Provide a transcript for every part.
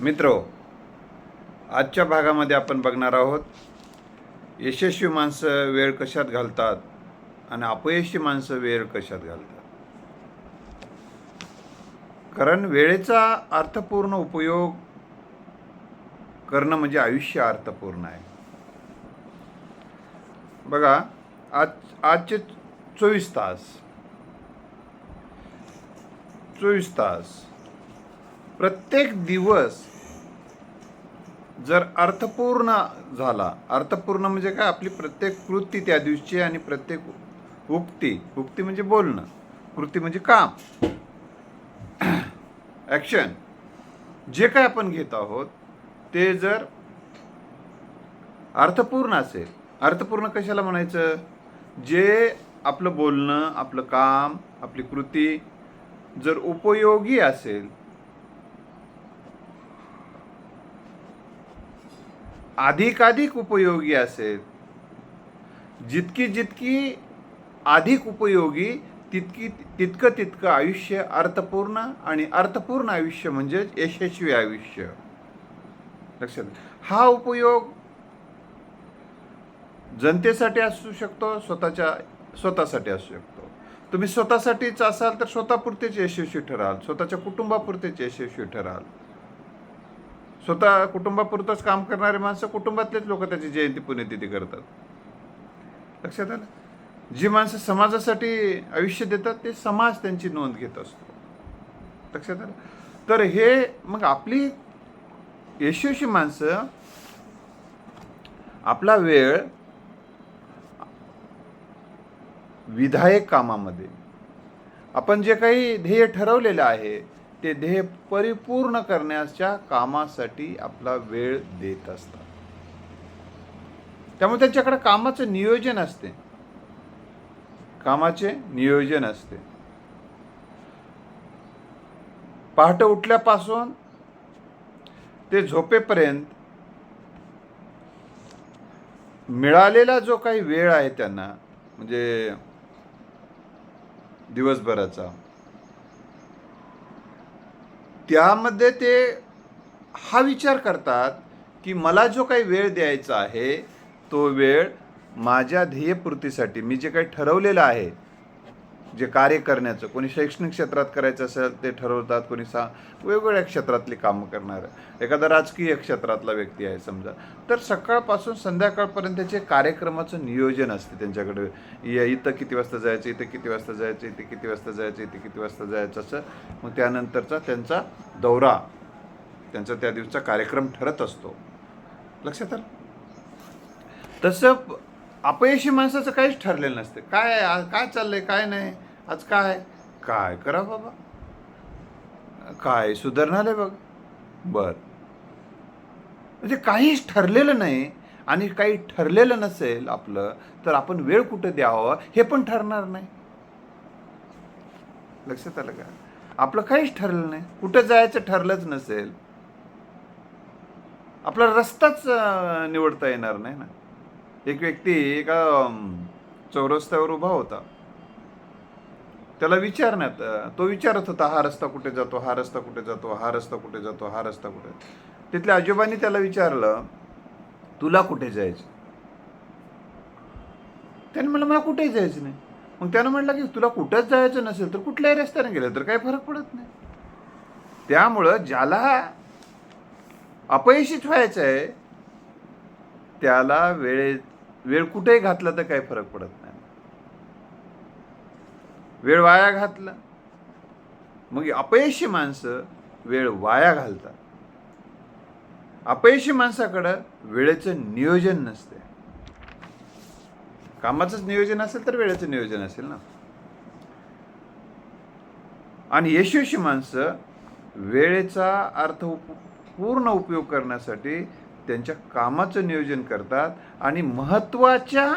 मित्रो आजच्या भागामध्ये आपण बघणार आहोत यशस्वी माणसं वेळ कशात घालतात आणि अपयशी माणसं वेळ कशात घालतात? कारण वेळेचा अर्थपूर्ण उपयोग करणं म्हणजे आयुष्य अर्थपूर्ण आहे. बघा आज आजचे चोवीस तास. चोवीस तास. प्रत्येक दिवस जर अर्थपूर्ण झाला अर्थपूर्ण म्हणजे काय? आपली प्रत्येक कृती त्या दिवशी आणि प्रत्येक उक्ती उक्ती म्हणजे बोलणं कृती म्हणजे काम. ॲक्शन जे काय आपण घेत आहोत ते जर अर्थपूर्ण असेल अर्थपूर्ण कशाला म्हणायचं? जे आपलं बोलणं आपलं काम आपली कृती जर उपयोगी असेल अधिकाधिक उपयोगी असेल. जितकी जितकी अधिक उपयोगी तितकी तितकं तितकं आयुष्य अर्थपूर्ण आणि अर्थपूर्ण आयुष्य म्हणजे यशस्वी आयुष्य. लक्षात हा उपयोग जनतेसाठी असू शकतो स्वतःच्या स्वतःसाठी असू शकतो. तुम्ही स्वतःसाठीच असाल तर स्वतःपुरतेच यशस्वी ठराल. स्वतःच्या कुटुंबापुरतेच यशस्वी ठराल. स्वतः कुटुंबापुरतंच काम करणारे माणसं कुटुंबातलेच लोक त्याची जयंती पुण्यतिथी करतात. लक्षात आलं? जी माणसं समाजासाठी आयुष्य देतात ते समाज त्यांची नोंद घेत असतो. लक्षात आलं? तर हे मग आपली यशस्वी माणसं आपला वेळ विधायक कामामध्ये. आपण जे काही ध्येय ठरवलेलं आहे ते ध्येय परिपूर्ण करण्याच्या कामासाठी आपला वेळ देत असतात. त्यामुळे त्यांच्याकडे कामाचं नियोजन असते. कामाचे नियोजन असते. पहाटे उठल्यापासून ते झोपेपर्यंत मिळालेला जो काही वेळ आहे त्यांना म्हणजे दिवसभराचा त्यामध्ये ते हा विचार करतात की मला जो काही वेळ द्यायचा आहे तो वेळ माझ्या ध्येयपूर्तीसाठी मी जे काही ठरवलेलं आहे जे कार्य करण्याचं कोणी शैक्षणिक क्षेत्रात करायचं असेल ते ठरवतात कोणी सा वेगवेगळ्या क्षेत्रातली कामं करणार. एखादा राजकीय क्षेत्रातला व्यक्ती आहे समजा. तर सकाळपासून संध्याकाळपर्यंत त्याचे कार्यक्रमाचं नियोजन असते त्यांच्याकडे. या इथं किती वाजता जायचं इथं किती वाजता जायचं इथे किती वाजता जायचं इथे किती वाजता जायचं असं मग त्यानंतरचा त्यांचा दौरा. त्यांचा त्या दिवसाचा कार्यक्रम ठरत असतो. लक्षात आलं? तसं अपयशी माणसाचं काहीच ठरलेलं नसतं. काय काय चाललंय? काय नाही? आज काय? काय करा बाबा. काय सुधारणार आहे बघ. बर. म्हणजे काहीच ठरलेलं नाही आणि काही ठरलेलं नसेल आपलं तर आपण वेळ कुठं द्यावा? हे पण ठरणार नाही. लक्षात आलं का? आपलं काहीच ठरलं नाही. कुठं जायचं ठरलंच नसेल. आपला रस्ताच निवडता येणार नाही ना. एक व्यक्ती एका चौरस्त्यावर उभा होता. त्याला विचारण्यात तो विचारत होता हा रस्ता कुठे जातो हा रस्ता कुठे जातो हा रस्ता कुठे जातो हा रस्ता कुठे तिथल्या आजोबांनी त्याला विचारलं तुला कुठे जायचं? त्याने म्हणलं मला कुठेही जायचं नाही. मग त्यानं म्हटलं की तुला कुठंच जायचं नसेल तर कुठल्याही रस्त्याने गेलं तर काही फरक पडत नाही. त्यामुळं ज्याला अपयशीच व्हायचं आहे त्याला वेळे वेळ कुठेही घातला तर काही फरक पडत नाही. वेळ वाया घातला मग अपयशी माणसं वेळ वाया घालतात. अपयशी माणसाकडं वेळेचं नियोजन नसते. कामाचंच नियोजन असेल तर वेळेचं नियोजन असेल ना. आणि यशस्वी माणसं वेळेचा अर्थ उप पूर्ण उपयोग करण्यासाठी त्यांच्या कामाचं नियोजन करतात आणि महत्त्वाच्या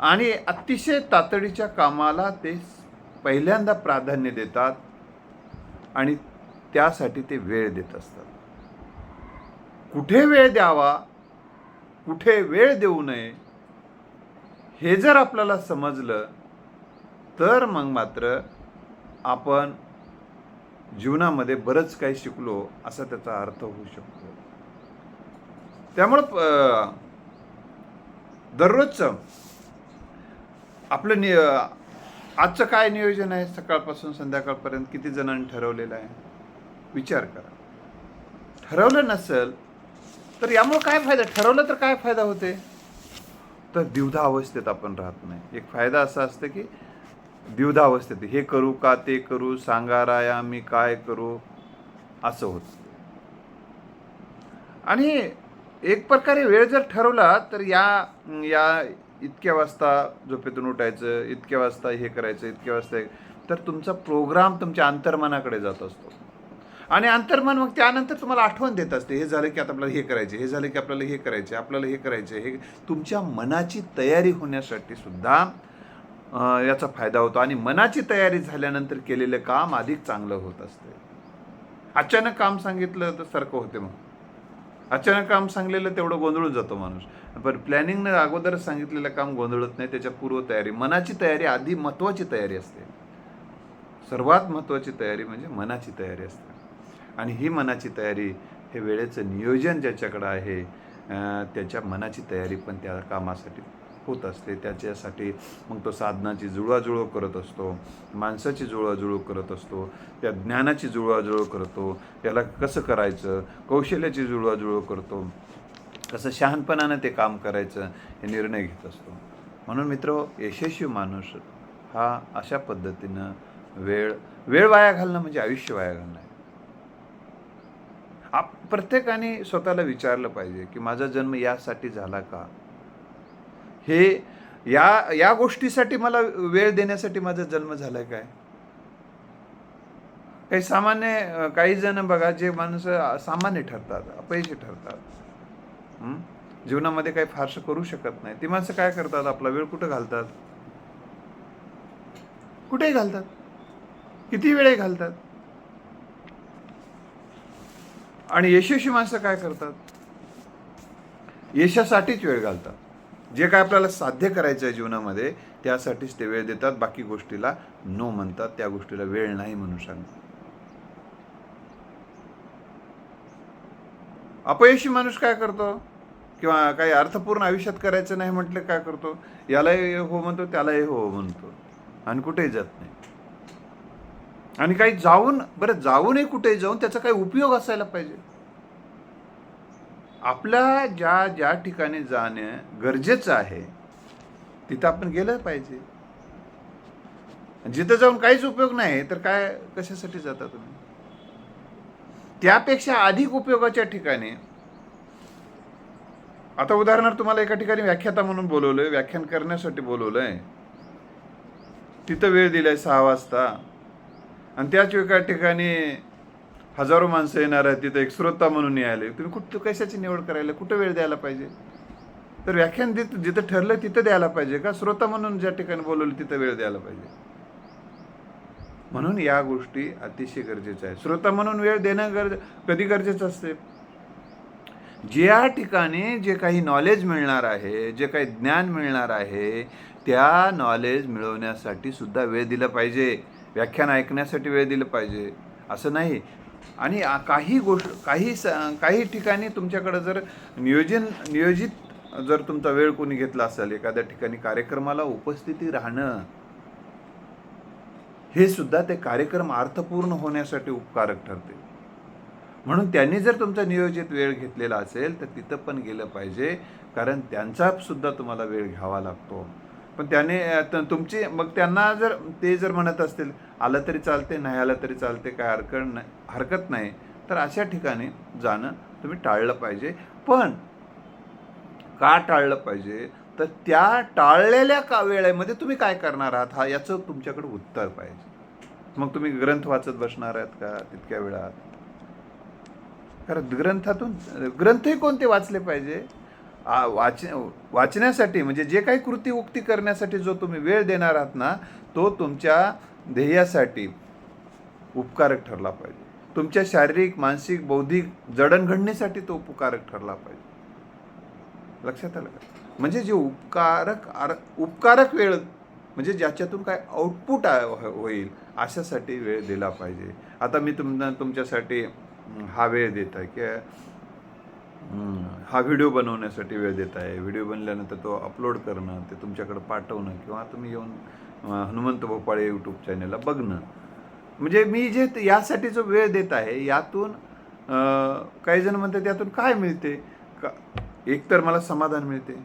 आणि अतिशय तातडीच्या कामाला ते पहिल्यांदा प्राधान्य देतात आणि त्यासाठी ते वेळ देत असतात. कुठे वेळ द्यावा कुठे वेळ देऊ नये हे जर आपल्याला समजलं तर मग मात्र आपण जीवनामध्ये बरंच काही शिकलो असा त्याचा अर्थ होऊ शकतो. त्यामुळं दररोजचं आपलं नि आजचं काय नियोजन आहे? सकाळपासून संध्याकाळपर्यंत किती जणांनी ठरवलेलं आहे? विचार करा. ठरवलं नसेल तर यामुळं काय फायदा? ठरवलं तर काय फायदा होते तर द्विधा अवस्थेत आपण राहत नाही. एक फायदा असा असतो की द्विधा अवस्थेत. हे करू का ते करू सांगा राया मी काय करू? असं होतं. आणि एक प्रकारे वेळ जर ठरवला तर या या इतक्या वाजता झोपेतून उठायचं इतक्या वाजता हे करायचं इतक्या वाजता तर तुमचा प्रोग्राम तुमच्या अंतर्मनाकडे जात असतो. आणि अंतर्मन मग त्यानंतर तुम्हाला आठवण देत असते हे झालं की आता आपल्याला हे करायचे हे झालं की आपल्याला हे करायचे आपल्याला हे करायचे हे तुमच्या मनाची तयारी होण्यासाठी सुद्धा याचा फायदा होतो. आणि मनाची तयारी झाल्यानंतर केलेलं काम अधिक चांगलं होत असते. अचानक काम सांगितलं तर सारखं होते मग. अचानक काम सांगलेलं तेवढं गोंधळून जातो माणूस. पण प्लॅनिंगनं अगोदरच सांगितलेलं काम गोंधळत नाही त्याच्या पूर्वतयारी मनाची तयारी आधी महत्त्वाची तयारी असते. सर्वात महत्त्वाची तयारी म्हणजे मनाची तयारी असते. आणि ही मनाची तयारी हे वेळेचं नियोजन ज्याच्याकडं आहे त्याच्या मनाची तयारी पण त्या कामासाठी होत असते. त्याच्यासाठी मग तो साधनाची जुळवाजुळव करत असतो. माणसाची जुळवाजुळव करत असतो. त्या ज्ञानाची जुळवाजुळव करतो. त्याला कसं करायचं? कौशल्याची जुळवाजुळव करतो. कसं शहाणपणानं ते काम करायचं हे निर्णय घेत असतो. म्हणून मित्र यशस्वी माणूस हा अशा पद्धतीनं वेळ वेळ वाया घालणं म्हणजे आयुष्य वाया घालणं. आहे आप प्रत्येकाने स्वतःला विचारलं पाहिजे की माझा जन्म यासाठी झाला का? हे या या गोष्टीसाठी मला वेळ देण्यासाठी माझा जन्म झालाय काय? काही सामान्य काही जण बघा जे माणसं सामान्य ठरतात अपयशी ठरतात. जीवनामध्ये काही फारसं करू शकत नाही. ती माणसं काय करतात? आपला वेळ कुठं घालतात? कुठेही घालतात. किती वेळ घालतात. आणि यशस्वी माणसं काय करतात? यशासाठीच वेळ घालतात. जे काय आपल्याला साध्य करायचं आहे जीवनामध्ये त्यासाठीच ते वेळ देतात. बाकी गोष्टीला नो म्हणतात. त्या गोष्टीला वेळ नाही म्हणू सांगतात. अपयशी माणूस काय करतो? किंवा काही अर्थपूर्ण आयुष्यात करायचं नाही म्हटलं काय करतो? यालाही हो म्हणतो त्यालाही हो म्हणतो. आणि कुठेही जात नाही. आणि काही जाऊन बरं जाऊनही कुठेही जाऊन त्याचा काही उपयोग असायला पाहिजे. आपल्या ज्या ज्या ठिकाणी जाणं गरजेचं आहे तिथं आपण गेलं पाहिजे. जिथं जाऊन काहीच उपयोग नाही तर काय कशासाठी जाता तुम्ही? त्यापेक्षा अधिक उपयोगाच्या ठिकाणी आता उदाहरणार्थ तुम्हाला एका ठिकाणी व्याख्याता म्हणून बोलवलंय व्याख्यान करण्यासाठी बोलवलंय. तिथं वेळ दिलाय सहा वाजता. आणि त्याच एका ठिकाणी हजारो माणसं येणार आहेत तिथं एक श्रोता म्हणून यायला तुम्ही कुठं कशाची निवड करायला कुठं वेळ द्यायला पाहिजे? तर व्याख्यान दि जिथं ठरलं तिथं द्यायला पाहिजे का? श्रोता म्हणून ज्या ठिकाणी बोलवलं तिथं वेळ द्यायला पाहिजे? म्हणून या गोष्टी अतिशय गरजेच्या आहेत. श्रोता म्हणून वेळ देणं गरज कधी गरजेचं असते? ज्या ठिकाणी जे काही नॉलेज मिळणार आहे जे काही ज्ञान मिळणार आहे त्या नॉलेज मिळवण्यासाठी सुद्धा वेळ दिला पाहिजे. व्याख्यान ऐकण्यासाठी वेळ दिलं पाहिजे. असं नाही. आणि काही गोष्ट काही स काही ठिकाणी तुमच्याकडं जर नियोजन नियोजित जर तुमचा वेळ कोणी घेतला असेल एखाद्या ठिकाणी कार्यक्रमाला उपस्थिती राहणं हे सुद्धा ते कार्यक्रम अर्थपूर्ण होण्यासाठी उपकारक ठरते. म्हणून त्यांनी जर तुमचा नियोजित वेळ घेतलेला असेल तर तिथं पण गेलं पाहिजे कारण त्यांचा सुद्धा तुम्हाला वेळ घ्यावा लागतो. पण त्याने तुमची मग त्यांना जर ते जर म्हणत असतील आलं तरी चालते नाही आलं तरी चालते काय हरकत नाही हरकत नाही तर अशा ठिकाणी जाणं तुम्ही टाळलं पाहिजे. पण का टाळलं पाहिजे? तर त्या टाळलेल्या का वेळेमध्ये तुम्ही काय करणार आहात? हा याचं तुमच्याकडे उत्तर पाहिजे. मग तुम्ही ग्रंथ वाचत बसणार आहात का तितक्या वेळात? कारण ग्रंथातून ग्रंथही कोणते वाचले पाहिजे? आ, वाच वाचण्यासाठी म्हणजे जे काही कृती उक्ती करण्यासाठी जो तुम्ही वेळ देणार आहात ना तो तुमच्या ध्येयासाठी उपकारक ठरला पाहिजे. तुमच्या शारीरिक मानसिक बौद्धिक जडणघडणीसाठी तो उपकारक ठरला पाहिजे. लक्षात आलं का? म्हणजे जे उपकारक आर उपकारक वेळ म्हणजे ज्याच्यातून काय आउटपुट हो-, होईल अशासाठी वेळ दिला पाहिजे. आता मी तुम तुमच्यासाठी हा वेळ देत आहे की हा व्हिडिओ बनवण्यासाठी वेळ देत आहे. व्हिडिओ बनल्यानंतर तो अपलोड करणं ते तुमच्याकडे पाठवणं किंवा तुम्ही येऊन हनुमंत भोपाळे यूट्यूब चॅनलला बघणं. म्हणजे मी जे यासाठी जो वेळ देत आहे यातून काही जण म्हणतात यातून काय मिळते? का एक तर मला समाधान मिळते.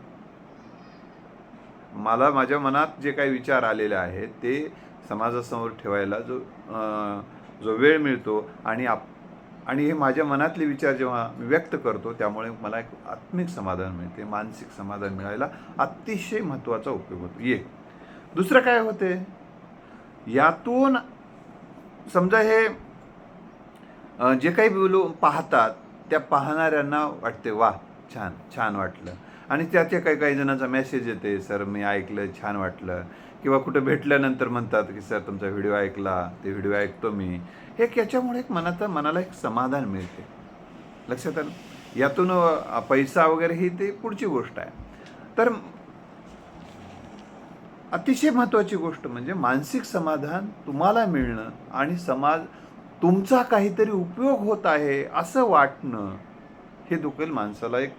मला माझ्या मनात जे काही विचार आलेले आहेत ते समाजासमोर ठेवायला जो जो वेळ मिळतो आणि आप आणि हे माझ्या मनातले विचार जेव्हा मी व्यक्त करतो त्यामुळे मला एक आत्मिक समाधान मिळते मानसिक समाधान मिळायला अतिशय महत्त्वाचा उपयोग होतो. ये. दुसरं काय होते? यातून समजा हे जे काही बोलू पाहतात त्या पाहणाऱ्यांना वाटते वा छान छान वाटलं. आणि त्याचे काही काही जणांचा मेसेज येते सर मी ऐकलं छान वाटलं. किंवा कुठं भेटल्यानंतर म्हणतात की सर तुमचा व्हिडिओ ऐकला ते व्हिडिओ ऐकतो मी. हे याच्यामुळे एक मनाचा मनाला एक समाधान मिळते. लक्षात आलं? यातून पैसा वगैरे ही ते पुढची गोष्ट आहे. तर अतिशय महत्त्वाची गोष्ट म्हणजे मानसिक समाधान तुम्हाला मिळणं आणि समाज तुमचा काहीतरी उपयोग होत आहे असं वाटणं हे दुखेल माणसाला एक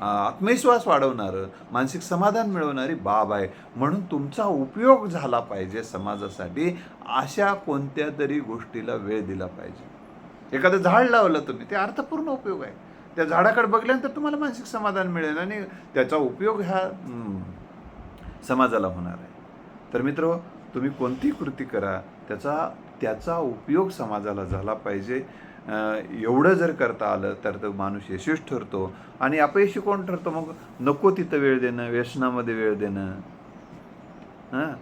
आत्मविश्वास वाढवणारं मानसिक समाधान मिळवणारी बाब आहे. म्हणून तुमचा उपयोग झाला पाहिजे समाजासाठी अशा कोणत्या तरी गोष्टीला वेळ दिला पाहिजे. एखादं झाड लावलं तुम्ही ते अर्थपूर्ण उपयोग आहे. त्या झाडाकडे बघल्यानंतर तुम्हाला मानसिक समाधान मिळेल आणि त्याचा उपयोग ह्या समाजाला होणार आहे. तर मित्र तुम्ही कोणती कृती करा त्याचा त्याचा उपयोग समाजाला झाला पाहिजे. एवढं जर करता आलं तर तो माणूस यशस्वी ठरतो. आणि अपयशी कोण ठरतो? मग नको तिथं वेळ देणं व्यसनामध्ये वेळ देणं. हां?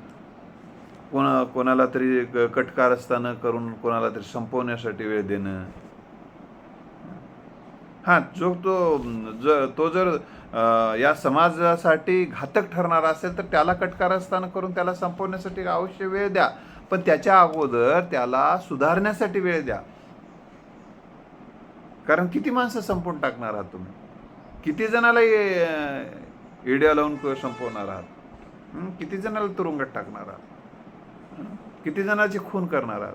कोणा कोणाला तरी क- असताना करून कोणाला तरी संपवण्यासाठी वेळ देणं. हां जो तो ज तो जर या समाजासाठी घातक ठरणारा असेल तर त्याला कटकार असताना करून त्याला संपवण्यासाठी अवश्य वेळ द्या. पण त्याच्या अगोदर त्याला सुधारण्यासाठी वेळ द्या. कारण किती माणसं संपवून टाकणार आहात तुम्ही? किती जणाला इडिया लावून संपवणार आहात? किती जणाला तुरुंगात टाकणार आहात? किती जणाची खून करणार आहात?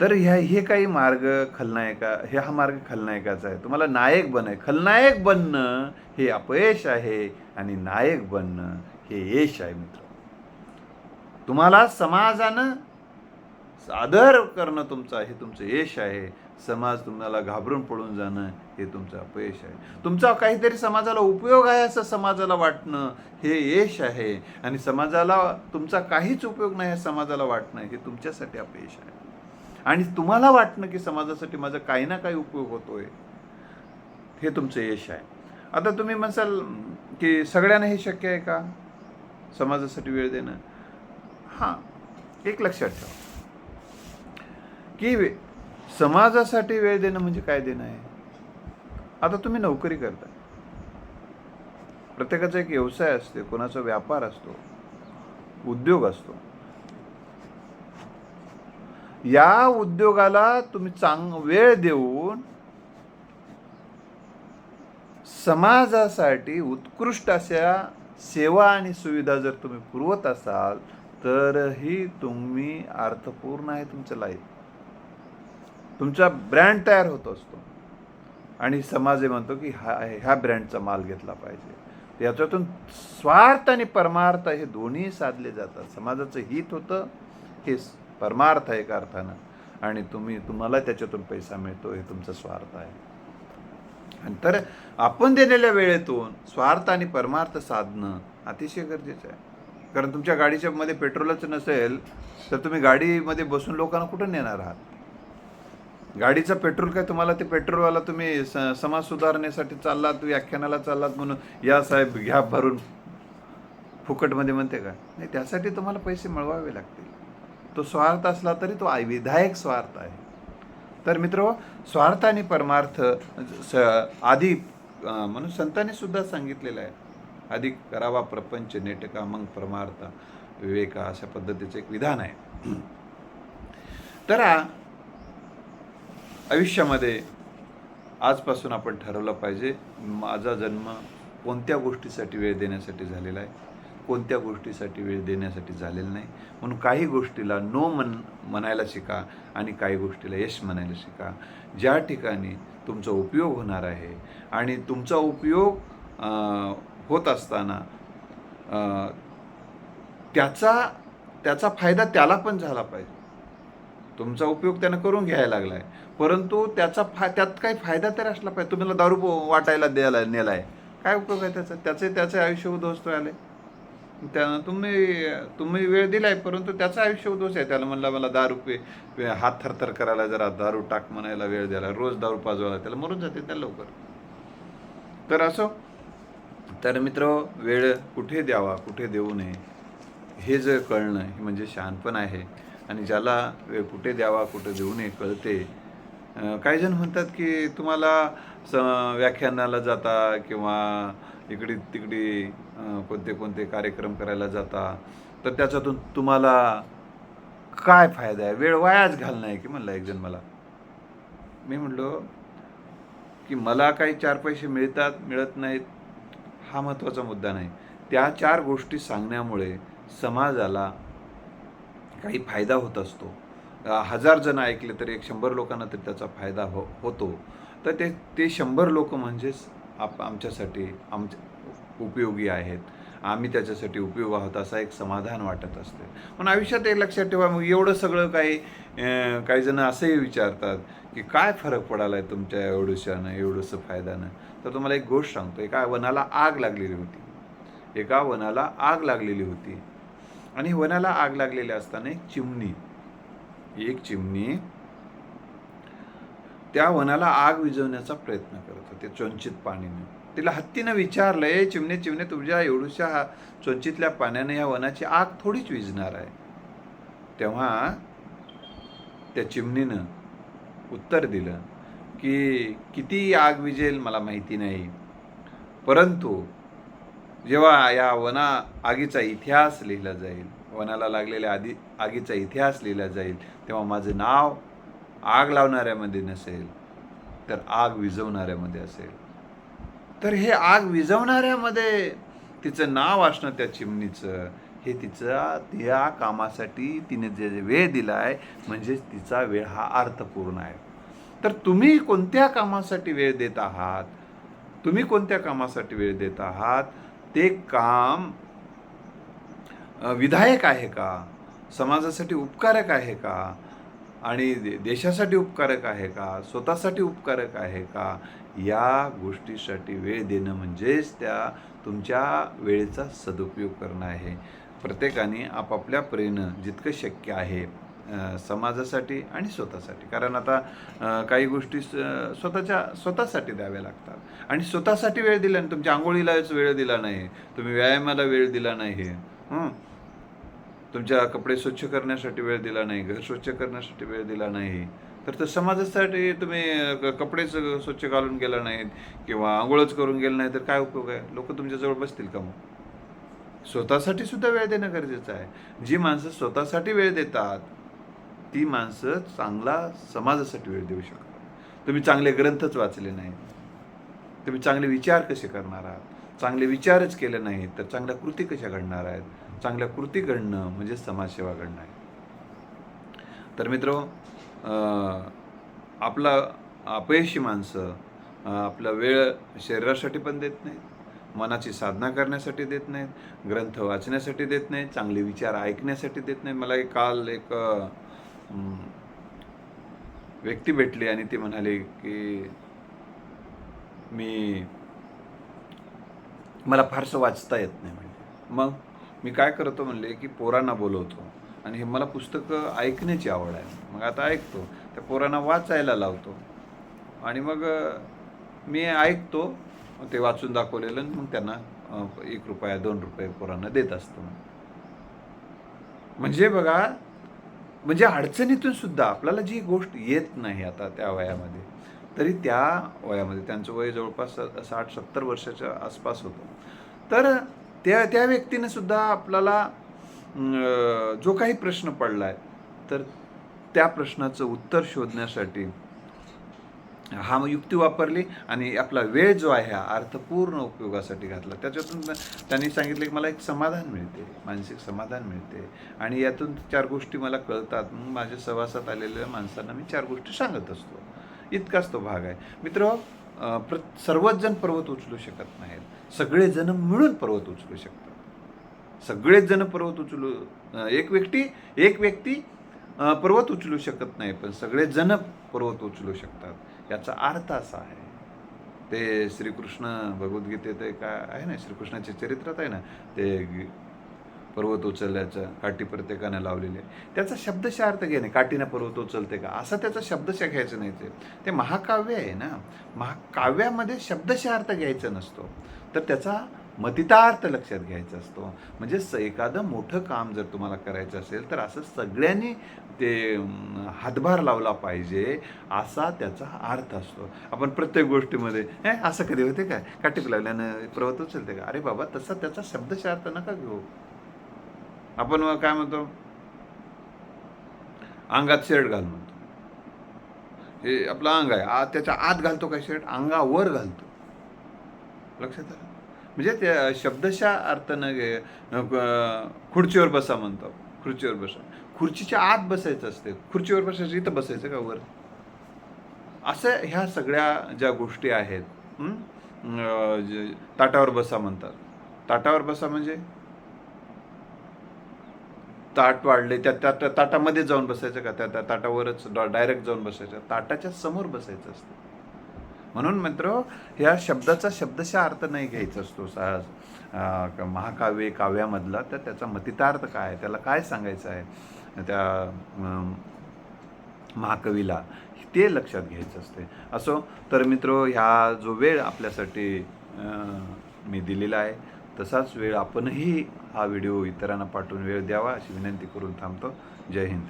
तर ह्या हे काही मार्ग खलनायका हे हा मार्ग खलनायकाचा आहे. तुम्हाला नायक बनाय खलनायक बनणं हे अपयश आहे आणि नायक बनणं हे यश आहे मित्र. तुम्हाला समाजानं सादर करणं तुमचं हे तुमचं यश आहे. समाज तुम्हाला घाबरून पळून जाणं हे तुमचं अपयश आहे. तुमचा काहीतरी समाजाला उपयोग आहे असं समाजाला वाटणं हे यश आहे. आणि समाजाला तुमचा काहीच उपयोग नाही समाजाला वाटणं हे तुमच्यासाठी अपयश आहे. आणि तुम्हाला वाटणं की समाजासाठी माझा काही ना काही उपयोग होतोय हे तुमचं यश आहे. आता तुम्ही म्हणसाल की सगळ्यांना हे शक्य आहे का? समाजासाठी वेळ देणं. हां एक लक्षात ठेवा. की वे- समाजासाठी वेळ देणं म्हणजे काय देणं आहे? आता तुम्ही नोकरी करता. प्रत्येकाचा एक व्यवसाय असते कोणाचा व्यापार असतो उद्योग असतो. या उद्योगाला तुम्ही चांग वेळ देऊन समाजासाठी उत्कृष्ट अशा सेवा आणि सुविधा जर तुम्ही पुरवत असाल तरही तुम्ही अर्थपूर्ण आहे तुमचं लाईफ तुमचा ब्रँड तयार होत असतो. आणि समाज हे म्हणतो की हा ह्या ब्रँडचा माल घेतला पाहिजे. याच्यातून स्वार्थ आणि परमार्थ हे दोन्ही साधले जातात. समाजाचं हित होतं हे परमार्थ आहे एका अर्थानं. आणि तुम्ही तुम्हाला त्याच्यातून पैसा मिळतो हे तुमचा स्वार्थ आहे. आणि तर आपण दिलेल्या वेळेतून स्वार्थ आणि परमार्थ साधणं अतिशय गरजेचं आहे. कारण तुमच्या गाडीच्या मध्ये पेट्रोलच नसेल तर तुम्ही गाडीमध्ये बसून लोकांना कुठं नेणार आहात? गाडीचं पेट्रोल काय तुम्हाला? ते पेट्रोलवाला तुम्ही स समाज सुधारण्यासाठी चाललात व्याख्यानाला चाललात म्हणून या साहेब घ्या भरून. फुकटमध्ये म्हणते का? नाही त्यासाठी तुम्हाला पैसे मिळवावे लागतील. तो स्वार्थ असला तरी तो आय- विधायक स्वार्थ आहे. तर मित्र स्वार्थ आणि परमार्थ स आधी म्हणून संतांनी सुद्धा सांगितलेलं आहे. आधी करावा प्रपंच नेटका मग परमार्थ? विवेका अशा पद्धतीचं एक विधान आहे. तर आयुष्यामध्ये आजपासून आपण ठरवलं पाहिजे माझा जन्म कोणत्या गोष्टीसाठी वेळ देण्यासाठी झालेला आहे कोणत्या गोष्टीसाठी वेळ देण्यासाठी झालेला नाही. म्हणून काही गोष्टीला नो म्हण म्हणायला शिका आणि काही गोष्टीला यश म्हणायला शिका. ज्या ठिकाणी तुमचा उपयोग होणार आहे आणि तुमचा उपयोग होत असताना त्याचा त्याचा फायदा त्याला पण झाला पाहिजे. तुमचा उपयोग त्यानं करून घ्यायला लागला आहे परंतु त्याचा फा त्यात काही फायदा तरी असला पाहिजे. तुम्हाला दारू वाटायला द्यायला नेला आहे काय उपयोग आहे त्याचा? त्याचे त्याचे आयुष्य उद्ध्वस्त आले. त्यानं तुम्ही तुम्ही वेळ दिलाय परंतु त्याचं आयुष्य उद्ध्वस्त आहे. त्याला म्हणलं मला दारू पे हात थरथर करायला जरा दारू टाक म्हणायला वेळ द्यायला. रोज दारू पाजवायला. त्याला मरून जाते त्या लवकर. तर असो. तर मित्र वेळ कुठे द्यावा कुठे देऊ नये हे जर कळणं हे म्हणजे शहाणपण आहे. आणि ज्याला वेळ कुठे द्यावा कुठे देऊ नये कळते. काही जण म्हणतात की तुम्हाला स व्याख्यानाला जाता किंवा इकडे तिकडे कोणते कोणते कार्यक्रम करायला जाता तर त्याच्यातून तुम्हाला काय फायदा आहे? वेळ वायाच घालणं आहे की म्हणला एक जण मला? मी म्हणलो की मला काही चार पैसे मिळतात मिळत नाहीत हा महत्त्वाचा मुद्दा नाही. त्या चार गोष्टी सांगण्यामुळे समाजाला काही फायदा होत असतो. हजार जण ऐकले तरी एक शंभर लोकांना तरी त्याचा फायदा हो होतो. तर ते ते शंभर लोक म्हणजेच आप आमच्यासाठी आमच्या उपयोगी आहेत. आम्ही त्याच्यासाठी उपयोग आहोत असा एक समाधान वाटत असते. पण आयुष्यात एक लक्षात ठेवा मग एवढं सगळं काही काही जण असंही विचारतात की काय फरक पडाला आहे तुमच्या एवढुशानं एवढंसं फायद्यानं? तर तुम्हाला एक गोष्ट सांगतो एका वनाला आग लागलेली होती. एका वनाला आग लागलेली होती. आणि वनाला आग लागलेली असताना एक चिमणी एक चिमणी त्या वनाला आग विझवण्याचा प्रयत्न करत होते चोंचित पाणीने. तिला हत्तीनं विचारलं ए चिमणे चिमणे तुझ्या एवढूशा हा चोंचितल्या पाण्याने या वनाची आग थोडीच विझणार आहे. तेव्हा त्या चिमणीनं उत्तर दिलं की किती आग विझेल मला माहिती नाही. परंतु जेव्हा या वना आगीचा इतिहास लिहिला जाईल वनाला लागलेल्या आधी आगीचा इतिहास लिहिला जाईल तेव्हा माझं नाव आग लावणाऱ्यामध्ये नसेल तर आग विझवणाऱ्यामध्ये असेल. तर हे आग विझवणाऱ्यामध्ये तिचं नाव असणं त्या चिमणीचं हे तिचा त्या कामासाठी तिने जे जे वेळ दिला आहे म्हणजेच तिचा वेळ हा अर्थपूर्ण आहे. तर तुम्ही कोणत्या कामासाठी वेळ देत आहात? तुम्ही कोणत्या कामासाठी वेळ देत आहात? ते काम विधायक आहे का? समाजासाठी उपकारक आहे का? आणि दे- देशासाठी उपकारक आहे का? स्वतःसाठी उपकारक आहे का? या गोष्टीसाठी वेळ देणं म्हणजेच त्या तुमच्या वेळेचा सदुपयोग करणं आहे. प्रत्येकाने आपापल्या परीनं जितकं शक्य आहे समाजासाठी आणि स्वतःसाठी. कारण आता काही गोष्टी स्वतःच्या स्वतःसाठी द्याव्या लागतात. आणि स्वतःसाठी वेळ दिला नाही तुमच्या आंघोळीलाच वेळ दिला नाही तुम्ही व्यायामाला वेळ दिला नाही आहे तुमच्या कपडे स्वच्छ करण्यासाठी वेळ दिला नाही घर स्वच्छ करण्यासाठी वेळ दिला नाही. तर तर समाजासाठी तुम्ही कपडेच स्वच्छ घालून गेला नाहीत किंवा आंघोळच करून गेलं नाही तर काय उपयोग आहे? लोक तुमच्याजवळ बसतील का मग? स्वतःसाठी सुद्धा वेळ देणं गरजेचं आहे. जी माणसं स्वतःसाठी वेळ देतात ती माणसं चांगला समाजासाठी वेळ देऊ शकतात. तुम्ही चांगले ग्रंथच वाचले नाहीत. तुम्ही चांगले विचार कसे करणार आहात? चांगले विचारच केले नाहीत तर चांगल्या कृती कशा घडणार आहेत? चांगल्या कृती घडणं म्हणजे समाजसेवा घडणं आहे. तर मित्र आपला अपयशी माणसं आपला वेळ शरीरासाठी पण देत नाहीत. मनाची साधना करण्यासाठी देत नाहीत. ग्रंथ वाचण्यासाठी देत नाहीत. चांगले विचार ऐकण्यासाठी देत नाहीत. मला एक काल एक व्यक्ती भेटली आणि ती म्हणाले की मी मला फारसं वाचता येत नाही म्हणजे मग मी काय करतो म्हणले की पोरांना बोलवतो. आणि हे मला पुस्तकं ऐकण्याची आवड आहे. मग आता ऐकतो. त्या पोरांना वाचायला लावतो. आणि मग मी ऐकतो. ते वाचून दाखवलेलं आणि मग त्यांना एक रुपया दोन रुपये पोरांना देत असतो. म्हणजे बघा म्हणजे अडचणीतून सुद्धा आपल्याला जी गोष्ट येत नाही आता त्या वयामध्ये तरी त्या वयामध्ये त्यांचं वय जवळपास साठ सत्तर वर्षाच्या आसपास होतं. तर त्या त्या व्यक्तीने सुद्धा आपल्याला जो काही प्रश्न पडला आहे तर त्या प्रश्नाचं उत्तर शोधण्यासाठी हा मग युक्ती वापरली आणि आपला वेळ जो आहे हा अर्थपूर्ण उपयोगासाठी घातला. त्याच्यातून त्यांनी सांगितलं की मला एक समाधान मिळते मानसिक समाधान मिळते. आणि यातून चार गोष्टी मला कळतात. मग माझ्या सहवासात आलेल्या माणसांना मी चार गोष्टी सांगत असतो. इतकाच तो भाग आहे. मित्र प्र सर्वच जण पर्वत उचलू शकत नाहीत. सगळेजण मिळून पर्वत उचलू शकतात. सगळेच जण पर्वत उचलू एक व्यक्ती एक व्यक्ती पर्वत उचलू शकत नाही पण सगळेजण पर्वत उचलू शकतात. याचा अर्थ असा आहे. ते श्रीकृष्ण भगवद्गीतेत काय आहे ना श्रीकृष्णाच्या चरित्रात आहे ना ते पर्वत उचलल्याच्या काठी प्रत्येकानं लावलेली आहे. त्याचा शब्दशः अर्थ घेणे काठीनं पर्वत उचलते का? असा त्याचा शब्दशः घ्यायचं नाही ते. ते महाकाव्य आहे ना. महाकाव्यामध्ये शब्दशः अर्थ घ्यायचा नसतो. तर त्याचा मतितार्थ लक्षात घ्यायचा असतो. म्हणजे स एखादं मोठं काम जर तुम्हाला करायचं असेल तर असं सगळ्यांनी ते हातभार लावला पाहिजे असा त्याचा अर्थ असतो. आपण प्रत्येक गोष्टीमध्ये हे असं कधी होते काय काटीप लावल्यानं प्रवत उचलते का? अरे बाबा तसा त्याचा शब्दशा अर्थ नका घेऊ. आपण मग काय म्हणतो? अंगात शर्ट घाल म्हणतो. हे आपलं अंग आहे. त्याच्या आत घालतो काय शर्ट? अंगावर घालतो. लक्षात आलं? म्हणजे त्या शब्दशा अर्थ खुर्चीवर बसा म्हणतो. खुर्चीवर बसा. खुर्चीच्या आत बसायचं असते. खुर्चीवर बसायचं इथं बसायचं का वर? असं ह्या सगळ्या ज्या गोष्टी आहेत ताटावर बसा म्हणतात. ताटावर बसा म्हणजे? ताट वाढले त्या ताट ताटामध्ये जाऊन बसायचं का? त्या त्या ताटावरच डायरेक्ट जाऊन बसायचं. ताटाच्या समोर बसायचं असतं. म्हणून मित्र ह्या शब्दाचा शब्दशा अर्थ नाही घ्यायचा असतो सहज. महाकाव्य काव्यामधला तर त्याचा मतितार्थ काय आहे? त्याला काय सांगायचं आहे? त्या महाकवीला ते लक्षात घ्यायचं असते. असो तर मित्र ह्या जो वेळ आपल्यासाठी मी दिलेला आहे तसाच वेळ आपणही हा व्हिडिओ इतरांना पाठवून वेळ द्यावा अशी विनंती करून थांबतो. जय हिंद.